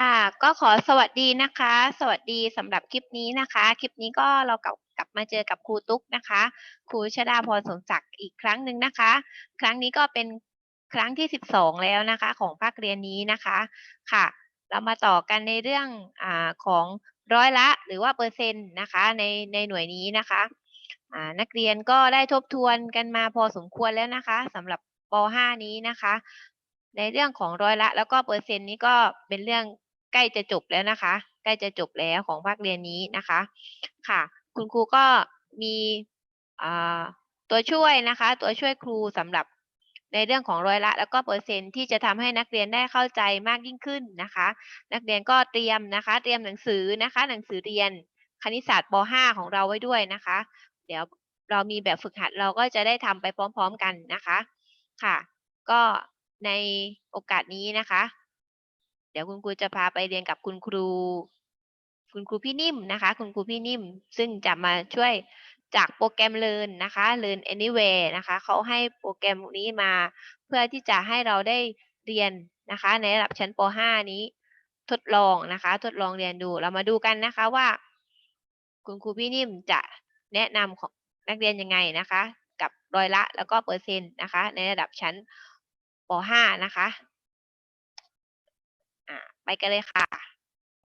ค่ะก็ขอสวัสดีนะคะ สวัสดีสำหรับคลิปนี้นะคะ คลิปนี้ก็เรากลับกลับมาเจอกับครูตุ๊กนะคะ ครูชดาพรสมศักดิ์อีกครั้งหนึ่งนะคะ ครั้งนี้ก็เป็นครั้งที่ 12 แล้วนะคะ ของภาคเรียนนี้นะคะค่ะ เรามาต่อกันในเรื่องอของร้อยละหรือว่าเปอร์เซ็นต์นะคะในในหน่วยนี้นะคะนักเรียนก็ได้ทบทวนกันมาพอสมควรแล้วนะคะสำหรับป .5 นี้นะคะ ในเรื่องของร้อยละแล้วก็เปอร์เซ็นต์นี้ก็เป็นเรื่อง ใกล้จะจบแล้วนะคะ ใกล้จะจบแล้วของภาคเรียนนี้นะคะ ค่ะ คุณครูก็มีตัวช่วยนะคะ ตัวช่วยครูสำหรับในเรื่องของร้อยละ แล้วก็เปอร์เซ็นที่จะทำให้นักเรียนได้เข้าใจมากยิ่งขึ้นนะคะ นักเรียนก็เตรียมนะคะ เตรียมหนังสือนะคะ หนังสือเรียนคณิตศาสตร์ป .5 ของเราไว้ด้วยนะคะ เดี๋ยวเรามีแบบฝึกหัดเราก็จะได้ทำไปพร้อม ๆกันนะคะ ค่ะ ก็ในโอกาสนี้นะคะ ดี๋ยวคุณครูจะพาไปเรียนกับคุณครู คุณครูพี่นิ่มนะคะ คุณครูพี่นิ่ม ซึ่งจะมาช่วยจากโปรแกรม Learn นะคะ Learn Anywhere นะคะเขาให้โปรแกรมนี้มา เพื่อที่จะให้เราได้เรียนนะคะ ในระดับชั้นป .5 นี้ ทดลองนะคะ ทดลองเรียนดูเรามาดูกันนะคะว่า คุณครูพี่นิ่มจะแนะนำของนักเรียนยังไงนะคะ กับร้อยละแล้วก็เปอร์เซ็นต์นะคะ ในระดับชั้นป .5 นะคะ อ่าไปกันเลยค่ะ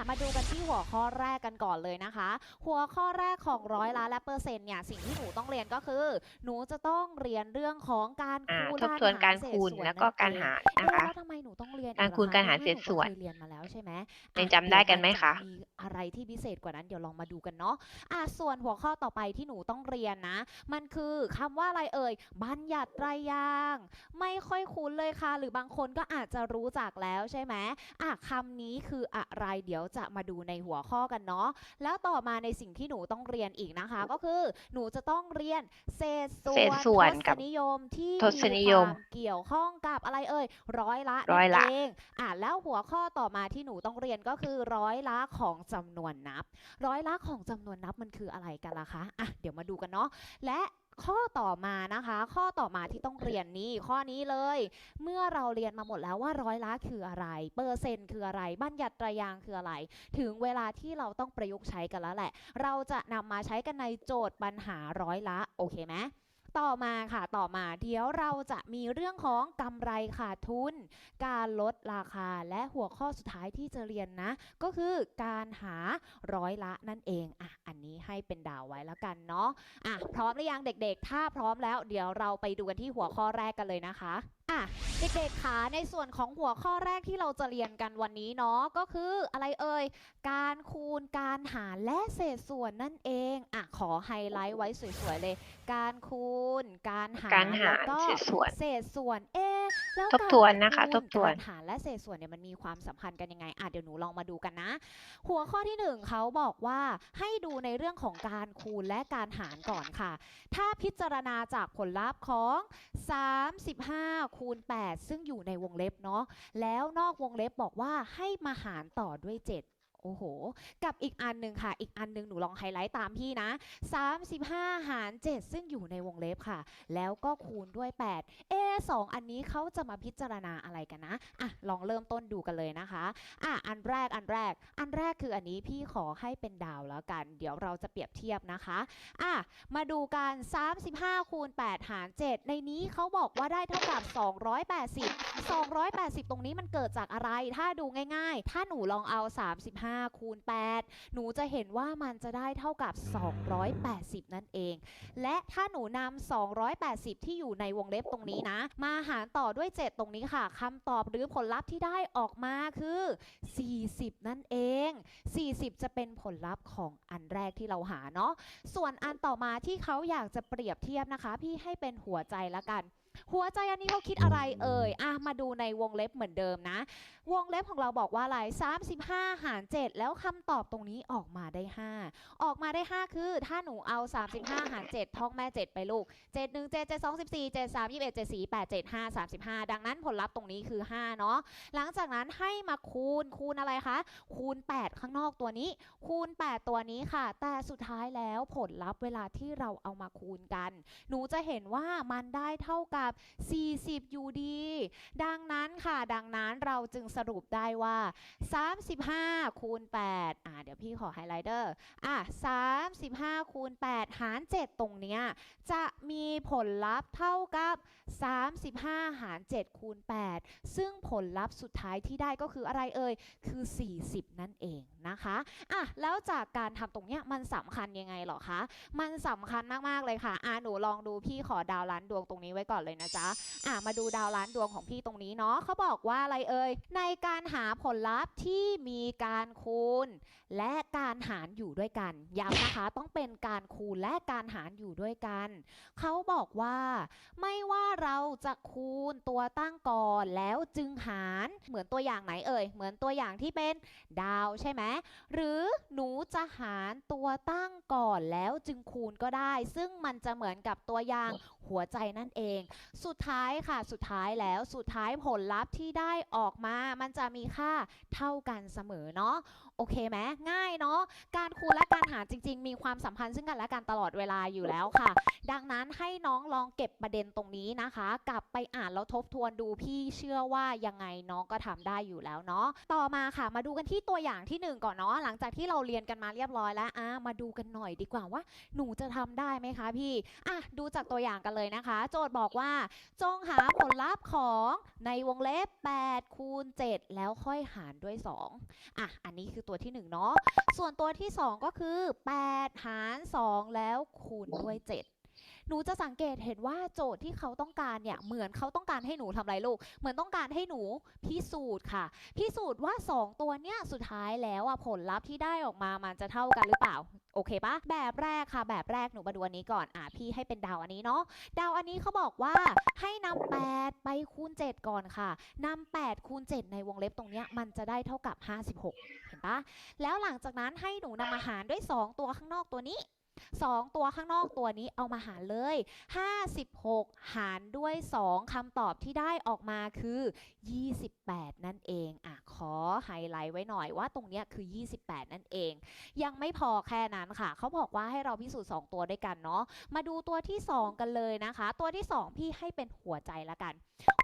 มาดูกันที่หัวข้อแรกกันก่อนเลยนะคะ หัวข้อแรกของร้อยล้านและเปอร์เซ็นต์เนี่ยสิ่งที่หนูต้องเรียนก็คือ หนูจะต้องเรียนเรื่องของการอ่าคูณทบทวนการหเศษคูณส่แล้วก็นั่นการเองหารเอ๊นะคะแล้วทำไมหนูต้องเรียนอีการล่ะคูณคะการหารในเศมื่อษนูส่วนเคยเรียนมาแล้วใช่ไหมยังอะจำได้กันไหมเยวคะจมี อะไรที่พิเศษกว่านั้นเดี๋ยวลองมาดูกันเนาะอะส่วนหัวข้อต่อไปที่หนูต้องเรียนนะ มันคือคำว่าอะไรเอ่ย บัญญัติไตรยาง ไม่ค่อยคุ้นเลยค่ะ หรือบางคนก็อาจจะรู้จักแล้วใช่ไหมอะคำนี้คืออะไรเดี๋ยวจะมาดูในหัวข้อกันเนาะแล้วต่อมาในสิ่งที่หนูต้องเรียนอีกนะคะ ก็คือหนูจะต้องเรียนเศษส่วนวนทศนิยมที่ทศนิยมความเกี่ยวข้องกับอะไรเอ่ย ร้อยละร้อยละเองอะแล้วหัวข้อต่อมาที่หนูต้องเรียนก็คือร้อยละของจจำนวนนับ ร้อยละของจำนวนนับมันคืออะไรกันล่ะคะอะเดี๋ยวมาดูกันเนาะและข้อต่อมานะคะ ข้อต่อมาที่ต้องเรียนนี่ข้อนี้เลย เมื่อเราเรียนมาหมดแล้วว่าร้อยละคืออะไร เปอร์เซ็นต์คืออะไรบัญญัติตรยางค์คืออะไร ถึงเวลาที่เราต้องประยุกต์ใช้กันแล้วแหละ เราจะนำมาใช้กันในโจทย์ปัญหาร้อยละโอเคไหม ต่อมาค่ะต่อมาเดี๋ยวเราจะมีเรื่องของกำไรขาดทุน การลดราคาและหัวข้อสุดท้ายที่จะเรียนนะ ก็คือการหาร้อยละนั่นเองอะอันนี้ให้เป็นดาวไว้แล้วกันเนาะอะพร้อมหรือยังเด็กๆ ถ้าพร้อมแล้ว เดี๋ยวเราไปดูกันที่หัวข้อแรกกันเลยนะคะอะเด็กๆคะในส่วนของหัวข้อแรกที่เราจะเรียนกันวันนี้เนาะก็คืออะไรเอ่ยการคูณการหารและเศษส่วนนั่นเองอะขอไฮไลท์ไว้สวยๆเลย การคูณการหารการหารแล้วก็เศษส่วนเศษส่วนเอ๊ะแล้วทบทวนนะคะการทบทวนการหารและเศษส่วนเนี่ยมันมีความสัมพันธ์กันยังไงอะเดี๋ยวหนูลองมาดูกันนะ หัวข้อที่หนึ่งเขาบอกว่าให้ดูในเรื่องของการคูณและการหารก่อนค่ะ ถ้าพิจารณาจากผลลัพธ์ของ 35คููณ 8 ซึ่งอยู่ในวงเล็บเนาะแล้วนอกวงเล็บบอกว่าให้มาหารต่อด้วย 7 โอ้โห กับอีกอันหนึ่งค่ะ อีกอันหนึ่งหนูลองไฮไลท์ตามพี่นะ 35 หาร 7 ซึ่งอยู่ในวงเล็บค่ะ แล้วก็คูณด้วย 8 เอ๊ะสองอันนี้เขาจะมาพิจารณาอะไรกันนะ อะ ลองเริ่มต้นดูกันเลยนะคะ อะ อันแรก อันแรก อันแรกคืออันนี้พี่ขอให้เป็นดาวแล้วกัน เดี๋ยวเราจะเปรียบเทียบนะคะ อะ มาดูกัน 35 คูณ 8 หาร 7 ในนี้เขาบอกว่าได้เท่ากับ 280 280 ตรงนี้มันเกิดจากอะไร ถ้าดูง่าย ๆ ถ้าหนูลองเอา 35 5 คูณ 8 หนูจะเห็นว่ามันจะได้เท่ากับ 280 นั่นเอง และถ้าหนูนำ280 ที่อยู่ในวงเล็บตรงนี้นะ มาหารต่อด้วย 7 ตรงนี้ค่ะคำตอบหรือผลลัพธ์ที่ได้ออกมาคือ 40 นั่นเอง 40 จะเป็นผลลัพธ์ของอันแรกที่เราหาเนาะส่วนอันต่อมาที่เขาอยากจะเปรียบเทียบนะคะ พี่ให้เป็นหัวใจละกัน หัวใจอันนี้เขาคิดอะไรเอ่ยอะมาดูในวงเล็บเหมือนเดิมนะ วงเล็บของเราบอกว่าอะไร 35 หาร 7 แล้วคำตอบตรงนี้ออกมาได้ 5 ออกมาได้ 5 คือ ถ้าหนูเอา 35 หาร 7ท่องแม่ 7 ไปลูก 7 1 7 7 2 14 7 3 21 7 4 8 7 5 35 ดังนั้นผลลัพธ์ตรงนี้คือ 5 เนาะ หลังจากนั้นให้มาคูณคูณอะไรคะ คูณ 8 ข้างนอกตัวนี้ คูณ 8 ตัวนี้ค่ะ แต่สุดท้ายแล้วผลลัพธ์เวลาที่เราเอามาคูณกัน หนูจะเห็นว่ามันได้เท่ากับกับ 40 อยู่ดี ดังนั้นค่ะ ดังนั้นเราจึงสรุปได้ว่า 35 คูณ 8 อ่า เดี๋ยวพี่ขอไฮไลท์เดอร์ อะ 35 คูณ 8 หาร 7 ตรงเนี้ย จะมีผลลัพธ์เท่ากับ 35 หาร 7 คูณ 8 ซึ่งผลลัพธ์สุดท้ายที่ได้ก็คืออะไรเอ่ย คือ 40 นั่นเองนะคะ อะ แล้วจากการทำตรงเนี้ยมันสำคัญยังไงหรอคะ มันสำคัญมาก ๆ เลยค่ะ อะหนูลองดูพี่ขอดาวล้านดวงตรงนี้ไว้ก่อนเลยนะจ๊ะอะมาดูดาวล้านดวงของพี่ตรงนี้เนาะเขาบอกว่าอะไรเอ่ยในการหาผลลัพธ์ที่มีการคูณ และการหารอยู่ด้วยกันย้ำนะคะต้องเป็นการคูณและการหารอยู่ด้วยกันเขาบอกว่าไม่ว่าเราจะคูณตัวตั้งก่อนแล้วจึงหารเหมือนตัวอย่างไหนเอ่ยเหมือนตัวอย่างที่เป็นดาวใช่ไหมหรือหนูจะหารตัวตั้งก่อนแล้วจึงคูณก็ได้ ซึ่งมันจะเหมือนกับตัวอย่าง หัวใจนั่นเอง สุดท้ายค่ะสุดท้ายแล้วสุดท้ายผลลัพธ์ที่ได้ออกมา มันจะมีค่าเท่ากันเสมอเนาะโอเคไหมง่ายเนาะการคูณและการหารจริง ๆ มีความสัมพันธ์ซึ่งกันและกันตลอดเวลาอยู่แล้วค่ะ ดังนั้นให้น้องลองเก็บประเด็นตรงนี้นะคะ กลับไปอ่านแล้วทบทวนดูพี่เชื่อว่ายังไงน้องก็ทำได้อยู่แล้วเนาะต่อมาค่ะ มาดูกันที่ตัวอย่างที่หนึ่งก่อนเนาะหลังจากที่เราเรียนกันมาเรียบร้อยแล้วอะมาดูกันหน่อยดีกว่าว่า หนูจะทำได้ไหมคะพี่อะดูจากตัวอย่างกันเลยนะคะ โจทย์บอกว่า จงหาผลลัพธ์ของในวงเล็บ 8 คูณ 7 แล้วค่อยหารด้วย 2 อะ อันนี้คือตัวที่ 1 เนาะ ส่วนตัวที่ 2 ก็คือ 8 หาร 2 แล้วคูณด้วย 7 หนูจะสังเกตเห็นว่าโจทย์ที่เขาต้องการเนี่ยเหมือนเขาต้องการให้หนูทำอะไรลูก เหมือนต้องการให้หนูพิสูจน์ค่ะ พิสูจน์ว่า 2 ตัวเนี้ยสุดท้ายแล้วอะผลลัพธ์ที่ได้ออกมามันจะเท่ากันหรือเปล่าโอเคปะแบบแรกค่ะ แบบแรกหนูมาดูอันนี้ก่อนอะพี่ให้เป็นดาวอันนี้เนาะดาวอันนี้เขาบอกว่าให้นำ8ไปคูณ 7 ก่อนค่ะนำ8คูณ 7 ในวงเล็บตรงเนี้ยมันจะได้เท่ากับ 56 เห็นปะแล้วหลังจากนั้นให้หนูนำมาหารด้วย 2 ตัวข้างนอกตัวนี้ 2 ตัวข้างนอกตัวนี้เอามาหารเลย 56 หารด้วย 2คำตอบที่ได้ออกมาคือ 28 นั่นเองอะขอไฮไลท์ไว้หน่อยว่าตรงเนี้ยคือ 28 นั่นเอง ยังไม่พอแค่นั้นค่ะ เขาบอกว่าให้เราพิสูจน์2ตัวด้วยกันเนาะมาดูตัวที่ 2 กันเลยนะคะ ตัวที่ 2 พี่ให้เป็นหัวใจละกัน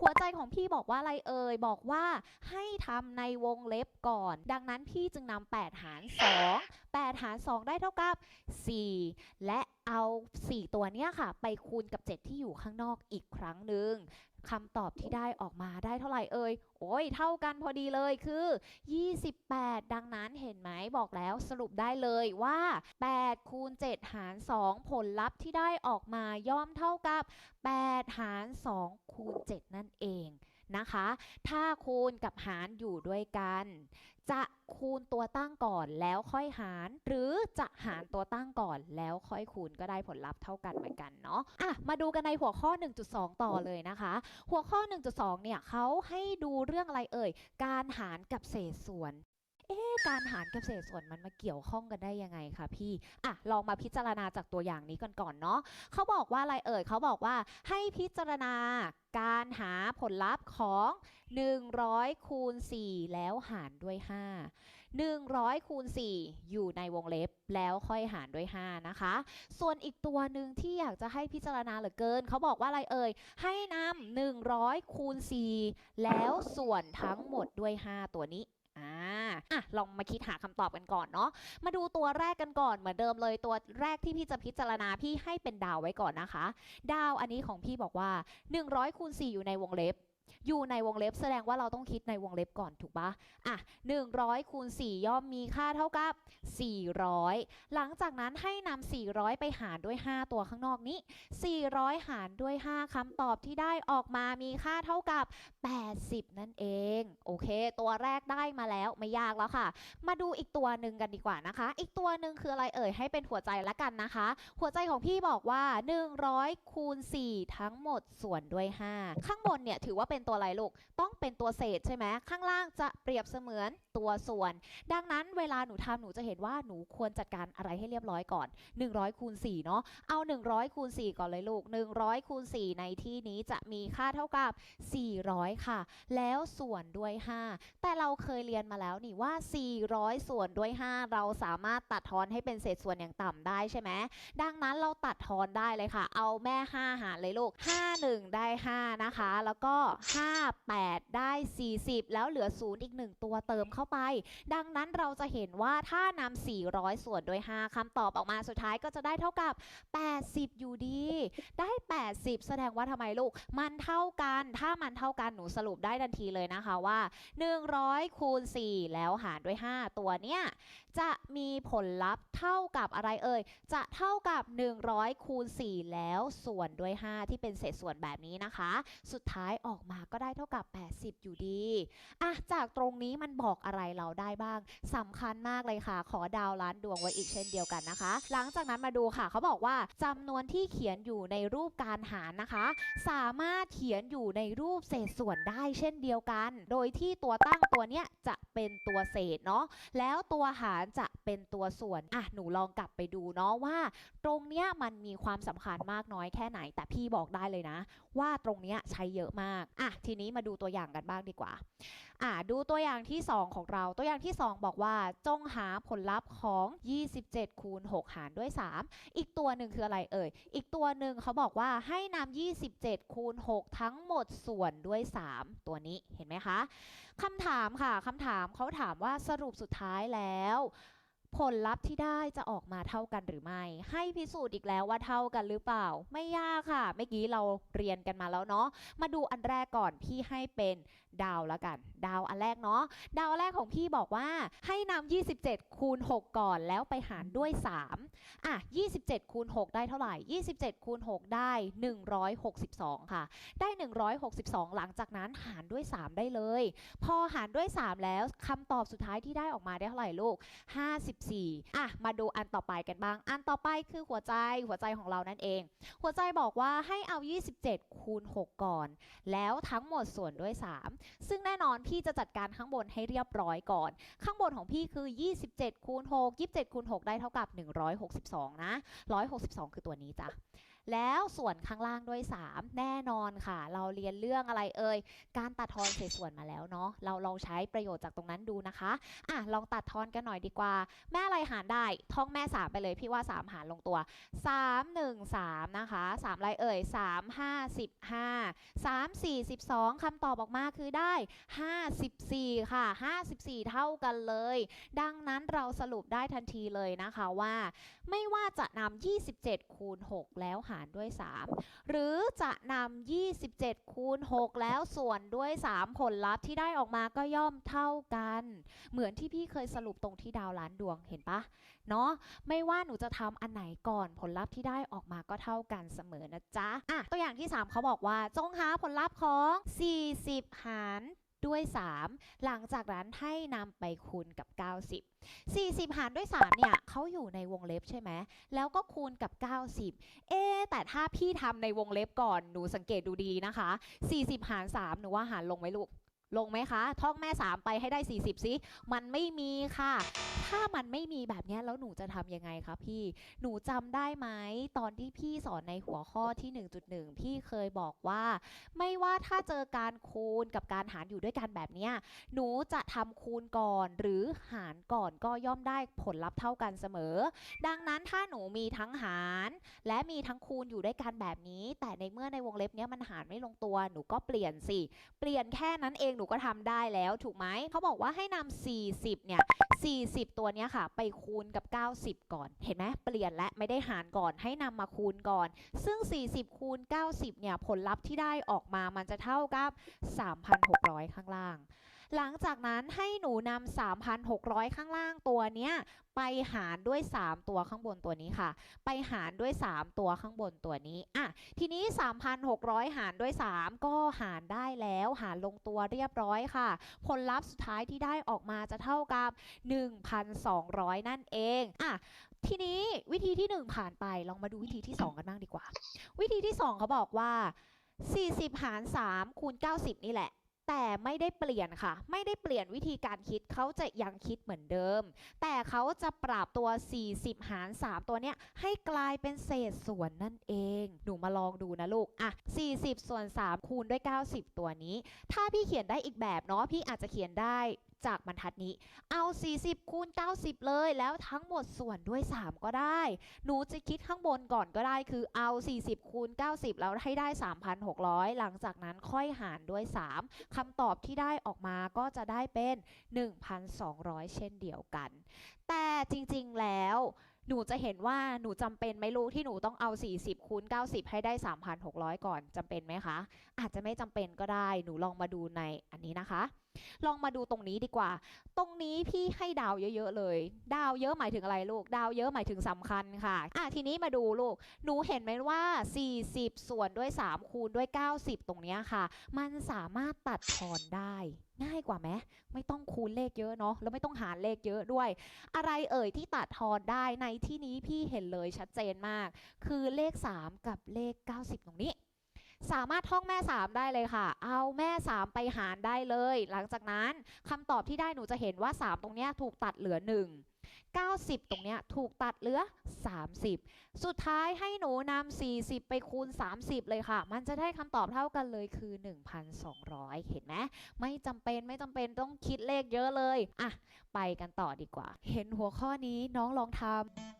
หัวใจของพี่บอกว่าอะไรเอ่ยบอกว่าให้ทำในวงเล็บก่อน ดังนั้นพี่จึงนำ8หาร 2 8หาร 2 ได้เท่ากับ 4 และ เอา 4 ตัวเนี้ยค่ะ ไปคูณกับ 7 ที่อยู่ข้างนอกอีกครั้งหนึ่งคำตอบที่ได้ออกมาได้เท่าไหร่เอ่ย โอ้ย เท่ากันพอดีเลยคือ 28 ดังนั้นเห็นไหมบอกแล้วสรุปได้เลยว่า 8 คูณ 7 หาร 2 ผลลัพธ์ที่ได้ออกมาย่อมเท่ากับ 8 หาร 2 คูณ 7 นั่นเอง นะคะ ถ้าคูณกับหารอยู่ด้วยกัน จะคูณตัวตั้งก่อนแล้วค่อยหาร หรือจะหารตัวตั้งก่อนแล้วค่อยคูณก็ได้ผลลัพธ์เท่ากันเหมือนกันเนาะอะมาดูกันในหัวข้อ 1.2 ต่อเลยนะคะ หัวข้อ 1.2 เนี่ยเขาให้ดูเรื่องอะไรเอ่ย การหารกับเศษส่วน เอ๊การหารกับเศษส่วนมันมาเกี่ยวข้องกันได้ยังไงคะพี่อะลองมาพิจารณาจากตัวอย่างนี้กันก่อนเนาะเขาบอกว่าอะไรเอ่ยเขาบอกว่าให้พิจารณาการหาผลลัพธ์ของ 100คูณ4แล้วหารด้วย 5 100คูณ4อยู่ในวงเล็บแล้วค่อยหารด้วย 5 นะคะ ส่วนอีกตัวหนึ่งที่อยากจะให้พิจารณาเหลือเกิน เขาบอกว่าอะไรเอ่ย ให้นำ100คูณ4แล้วส่วนทั้งหมดด้วย 5 ตัวนี้ อ่าอะลองมาคิดหาคำตอบกันก่อนเนาะมาดูตัวแรกกันก่อนเหมือนเดิมเลยตัวแรกที่พี่จะพิจารณาพี่ให้เป็นดาวไว้ก่อนนะคะ ดาวอันนี้ของพี่บอกว่า 100คูณ4อยู่ในวงเล็บ อยู่ในวงเล็บแสดงว่าเราต้องคิดในวงเล็บก่อนถูกปะอะ100คูณ4ย่อมมีค่าเท่ากับ 400 หลังจากนั้นให้นำ400 ไปหารด้วย 5 ตัวข้างนอกนี้ 400 หารด้วย 5คำตอบที่ได้ออกมามีค่าเท่ากับ 80 นั่นเอง โอเค ตัวแรกได้มาแล้วไม่ยากแล้วค่ะ มาดูอีกตัวหนึ่งกันดีกว่านะคะ อีกตัวหนึ่งคืออะไรเอ่ยให้เป็นหัวใจละกันนะคะ หัวใจของพี่บอกว่า 100คูณ4ทั้งหมดส่วนด้วย 5 ข้างบนเนี่ยถือว่าเป็นตัวอะไรลูก ต้องเป็นตัวเศษใช่ไหมข้างล่างจะเปรียบเสมือนตัวส่วน ดังนั้นเวลาหนูทำหนูจะเห็นว่าหนูควรจัดการอะไรให้เรียบร้อยก่อน 100คูณ4เนาะเอา 100คูณ4ก่อนเลยลูก 100คูณ4ในที่นี้จะมีค่าเท่ากับ 400 ค่ะ แล้วส่วนด้วย 5 แต่เราเคยเรียนมาแล้วนี่ว่า 400 ส่วนด้วย 5 เราสามารถตัดทอนให้เป็นเศษส่วนอย่างต่ำได้ใช่ไหมดังนั้นเราตัดทอนได้เลยค่ะ เอาแม่ 5 หารเลยลูก 5 1 ได้ 5 นะคะ แล้วก็5 8 ได้ 40 แล้วเหลือ 0 อีก 1 ตัวเติมเข้าไป ดังนั้นเราจะเห็นว่าถ้านำ400 ส่วนด้วย5คำตอบออกมาสุดท้ายก็จะได้เท่ากับ 80 อยู่ดี ได้ 80 แสดงว่าทำไมลูก มันเท่ากัน ถ้ามันเท่ากันหนูสรุปได้ทันทีเลยนะคะว่า 100คูณ4แล้วหารด้วย 5 ตัวเนี้ย จะมีผลลัพธ์เท่ากับอะไรเอ่ย จะเท่ากับ 100 คูณ 4 แล้วส่วนด้วย 5 ที่เป็นเศษส่วนแบบนี้นะคะ สุดท้ายออกมาก็ได้เท่ากับ 80 อยู่ดีอะจากตรงนี้มันบอกอะไรเราได้บ้างสำคัญมากเลยค่ะ ขอดาวล้านดวงไว้อีกเช่นเดียวกันนะคะ หลังจากนั้นมาดูค่ะ เขาบอกว่าจำนวนที่เขียนอยู่ในรูปการหารนะคะ สามารถเขียนอยู่ในรูปเศษส่วนได้เช่นเดียวกัน โดยที่ตัวตั้งตัวเนี้ยจะเป็นตัวเศษเนาะแล้วตัวหารจะเป็นตัวส่วนอะหนูลองกลับไปดูเนาะว่า ตรงเนี้ยมันมีความสำคัญมากน้อยแค่ไหน แต่พี่บอกได้เลยนะ ว่าตรงเนี้ยใช้เยอะมากอะทีนี้มาดูตัวอย่างกันบ้างดีกว่า อ่าดูตัวอย่างที่ 2 ของเรา ตัวอย่างที่ 2 บอกว่าจงหาผลลัพธ์ของ 27 คูณ 6 หารด้วย 3 อีกตัวหนึ่งคืออะไรเอ่ย อีกตัวหนึ่งเขาบอกว่าให้นำ27 คูณ 6 ทั้งหมดส่วนด้วย 3 ตัวนี้เห็นไหมคะคำถามค่ะคำถามเขาถามว่าสรุปสุดท้ายแล้ว ผลลัพธ์ที่ได้จะออกมาเท่ากันหรือไม่ ให้พิสูจน์อีกแล้วว่าเท่ากันหรือเปล่า ไม่ยากค่ะ เมื่อกี้เราเรียนกันมาแล้วเนาะ มาดูอันแรกก่อนพี่ให้เป็นดาวแล้วกัน ดาวอันแรกเนาะ ดาวแรกของพี่บอกว่าให้นำ27 คูณ 6 ก่อนแล้วไปหารด้วย 3 อะ 27 คูณ 6 ได้เท่าไหร่ 27 คูณ 6 ได้ 162 ค่ะ ได้ 162 หลังจากนั้นหารด้วย 3 ได้เลย พอหารด้วย 3 แล้วคำตอบสุดท้ายที่ได้ออกมาได้เท่าไหร่ลูก14อะมาดูอันต่อไปกันบ้าง อันต่อไปคือหัวใจหัวใจของเรานั่นเอง หัวใจบอกว่าให้เอา 27 คูณ 6 ก่อน แล้วทั้งหมดส่วนด้วย 3 ซึ่งแน่นอนพี่จะจัดการข้างบนให้เรียบร้อยก่อน ข้างบนของพี่คือ 27คูณ6 27คูณ6ได้เท่ากับ 162 นะ 162 คือตัวนี้จ้ะ แล้วส่วนข้างล่างด้วย 3 แน่นอนค่ะ เราเรียนเรื่องอะไรเอ่ย การตัดทอนเศษส่วนมาแล้วเนาะ เราลองใช้ประโยชน์จากตรงนั้นดูนะคะ อะ ลองตัดทอนกันหน่อยดีกว่า แม่อะไรหารได้ ท่องแม่ 3 ไปเลย พี่ว่า 3 หารลงตัว 3 1 3 นะคะ 3 อะไรเอ่ย 3 5 15 3 4 12คำตอบออกมาคือได้ 54 ค่ะ 54 เท่ากันเลย ดังนั้นเราสรุปได้ทันทีเลยนะคะว่า ไม่ว่าจะนำ27 คูณ 6 แล้วหารด้วย 3 หรือจะนำ 27 คูณ 6 แล้วส่วนด้วย 3 ผลลัพธ์ที่ได้ออกมาก็ย่อมเท่ากัน เหมือนที่พี่เคยสรุปตรงที่ดาวล้านดวงเห็นปะเนาะไม่ว่าหนูจะทำอันไหนก่อนผลลัพธ์ที่ได้ออกมาก็เท่ากันเสมอนะจ๊ะอะตัวอย่างที่ 3เขาบอกว่าจงหาผลลัพธ์ของ 40 หาร ด้วย 3 หลังจากนั้นให้นำไปคูณกับ 90 40 หารด้วย 3 เนี่ยเขาอยู่ในวงเล็บใช่ไหม แล้วก็คูณกับ 90 เอ๊แต่ถ้าพี่ทำในวงเล็บก่อน หนูสังเกตดูดีนะคะ 40 หาร 3 หนูว่าหารลงไหมลูก ลงไหมคะ ท่องแม่ 3 ไปให้ได้ 40 สิ มันไม่มีค่ะ ถ้ามันไม่มีแบบนี้แล้วหนูจะทำยังไงคะพี่ หนูจำได้ไหมตอนที่พี่สอนในหัวข้อที่ 1.1 พี่เคยบอกว่า ไม่ว่าถ้าเจอการคูณกับการหารอยู่ด้วยกันแบบนี้หนูจะทำคูณก่อนหรือหารก่อนก็ย่อมได้ผลลัพธ์เท่ากันเสมอ ดังนั้นถ้าหนูมีทั้งหาร และมีทั้งคูณอยู่ด้วยกันแบบนี้ แต่ในเมื่อในวงเล็บนี้มันหารไม่ลงตัวหนูก็เปลี่ยนสิเปลี่ยนแค่นั้นเองหนูก็ทำได้แล้วถูกไหมเขาบอกว่าให้นำ40เนี่ย40ตัวเนี้ยค่ะ ไปคูณกับ 90 ก่อน เห็นไหมเปลี่ยนและไม่ได้หารก่อนให้นำมาคูณก่อน ซึ่ง 40 คูณ 90 เนี่ย ผลลัพธ์ที่ได้ออกมามันจะเท่ากับ 3,600 ข้างล่าง หลังจากนั้นให้หนูนำ3,600 ข้างล่างตัวเนี้ยไปหารด้วย 3 ตัวข้างบนตัวนี้ค่ะ ไปหารด้วย 3 ตัวข้างบนตัวนี้อะทีนี้ 3,600 หารด้วย 3 ก็หารได้แล้วหารลงตัวเรียบร้อยค่ะ ผลลัพธ์สุดท้ายที่ได้ออกมาจะเท่ากับ 1,200 นั่นเองอะทีนี้วิธีที่ 1 ผ่านไปลองมาดูวิธีที่ 2 กันบ้างดีกว่า วิธีที่ 2 เขาบอกว่า 40 หาร 3 คูณ 90 นี่แหละ แต่ไม่ได้เปลี่ยนค่ะ ไม่ได้เปลี่ยนวิธีการคิดเขาจะยังคิดเหมือนเดิม แต่เขาจะปรับตัว 40 หาร 3 ตัวเนี้ยให้กลายเป็นเศษส่วนนั่นเอง หนูมาลองดูนะลูก อะ 40 ส่วน 3 คูณด้วย 90 ตัวนี้ ถ้าพี่เขียนได้อีกแบบเนาะพี่อาจจะเขียนได้จากบรรทัดนี้ เอา 40 คูณ 90 เลย แล้วทั้งหมดส่วนด้วย 3 ก็ได้ หนูจะคิดข้างบนก่อนก็ได้ คือเอา 40 คูณ 90 แล้วให้ได้ 3,600 หลังจากนั้นค่อยหารด้วย 3คำตอบที่ได้ออกมาก็จะได้เป็น 1,200 เช่นเดียวกัน แต่จริงๆ แล้วหนูจะเห็นว่าหนูจำเป็นไหมลูกที่หนูต้องเอา 40คูณ90 ให้ได้ 3,600 ก่อนจำเป็นไหมคะ อาจจะไม่จำเป็นก็ได้ หนูลองมาดูในอันนี้นะคะลองมาดูตรงนี้ดีกว่า ตรงนี้พี่ให้ดาวเยอะๆเลย ดาวเยอะหมายถึงอะไรลูก ดาวเยอะหมายถึงสำคัญค่ะ อะทีนี้มาดูลูก หนูเห็นไหมว่า 40 ส่วนด้วย 3 คูณด้วย 90 ตรงนี้ค่ะ มันสามารถตัดทอนได้ง่ายกว่าไหมไม่ต้องคูณเลขเยอะเนาะแล้วไม่ต้องหารเลขเยอะด้วย อะไรเอ่ยที่ตัดทอนได้ในที่นี้พี่เห็นเลยชัดเจนมาก คือเลข 3 กับเลข 90 ตรงนี้ สามารถท่องแม่ 3 ได้เลยค่ะ เอาแม่ 3 ไปหารได้เลย หลังจากนั้นคำตอบที่ได้หนูจะเห็นว่า 3 ตรงเนี้ยถูกตัดเหลือ 1 90 ตรงเนี้ยถูกตัดเหลือ 30 สุดท้ายให้หนูนำ40 ไปคูณ 30 เลยค่ะ มันจะได้คำตอบเท่ากันเลยคือ 1,200 เห็นไหมไม่จำเป็นไม่จำเป็นต้องคิดเลขเยอะเลย อะ ไปกันต่อดีกว่า เห็นหัวข้อนี้น้องลองทำ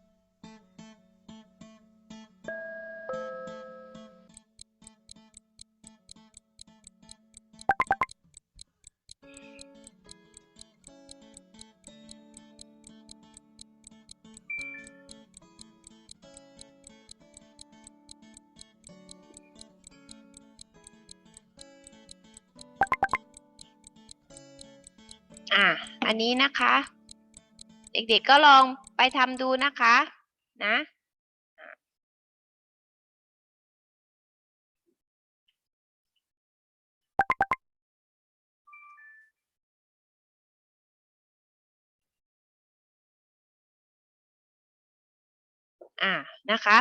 อะ อันนี้นะคะ เด็กๆก็ลองไปทำดูนะคะ นะอ่านะคะ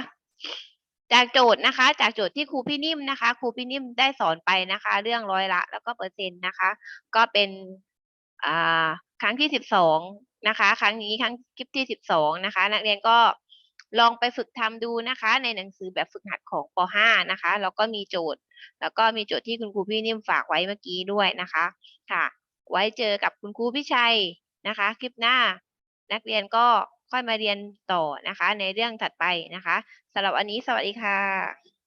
จากโจทย์นะคะ จากโจทย์ที่ครูพี่นิ่มนะคะ ครูพี่นิ่มได้สอนไปนะคะ เรื่องร้อยละ แล้วก็เปอร์เซ็นต์นะคะ ก็เป็น ครั้งที่สิบสองนะคะ ครั้งนี้ครั้งคลิปที่สิบสองนะคะ นักเรียนก็ลองไปฝึกทำดูนะคะ ในหนังสือแบบฝึกหัดของป .5 นะคะ แล้วก็มีโจทย์ แล้วก็มีโจทย์ที่คุณครูพี่นิ่มฝากไว้เมื่อกี้ด้วยนะคะค่ะ ไว้เจอกับคุณครูพี่ชัยนะคะ คลิปหน้า นักเรียนก็ค่อยมาเรียนต่อนะคะ ในเรื่องถัดไปนะคะสำหรับวันนี้สวัสดีค่ะ